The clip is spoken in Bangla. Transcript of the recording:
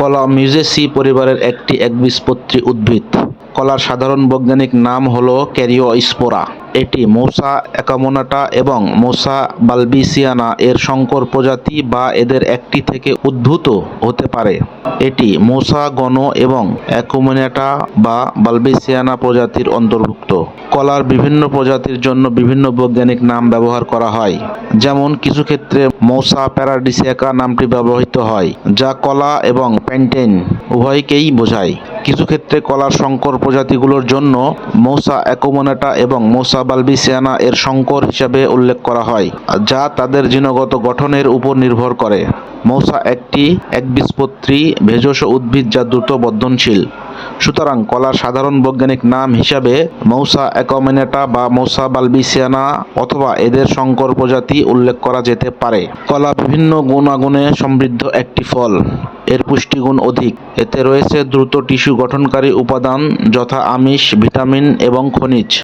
কলা মিউজেসি পরিবারের একটি একবীজপত্রী উদ্ভিদ। কলার সাধারণ বৈজ্ঞানিক নাম হল ক্যারিওস্পোরা এটি মৌসা অ্যাকামোনাটা এবং মৌসা বালবিসিয়ানা এর সংকর প্রজাতি বা এদের একটি থেকে উদ্ভূত হতে পারে। এটি মৌসা গণ এবং অ্যাকুমিনেটা বা বালবিসিয়ানা প্রজাতির অন্তর্ভুক্ত। কলার বিভিন্ন প্রজাতির জন্য বিভিন্ন বৈজ্ঞানিক নাম ব্যবহার করা হয়। যেমন কিছু ক্ষেত্রে মৌসা প্যারাডিসিয়াকা নামটি ব্যবহৃত হয় যা কলা এবং প্যান্টেন উভয়কেই বোঝায়। কিছু ক্ষেত্রে কলার সংকর প্রজাতিগুলোর জন্য মৌসা অ্যাকুমোনেটা এবং মৌসা বালবিসিয়ানা এর সংকর হিসাবে উল্লেখ করা হয়, যা তাদের জিনগত গঠনের উপর নির্ভর করে। মৌসা একটি একবীজপত্রী ভেষজ উদ্ভিদ যা দ্রুত বর্ধনশীল। সুতরাং কলার সাধারণ বৈজ্ঞানিক নাম হিসাবে মৌসা অ্যাকমিনেটা বা মৌসা বালবিসিয়ানা অথবা এদের সংকর প্রজাতি উল্লেখ করা যেতে পারে। কলা বিভিন্ন গুণাগুণে সমৃদ্ধ একটি ফল। এর পুষ্টিগুণ অধিক। এতে রয়েছে দ্রুত টিস্যু গঠনকারী উপাদান যথা আমিষ ভিটামিন এবং খনিজ।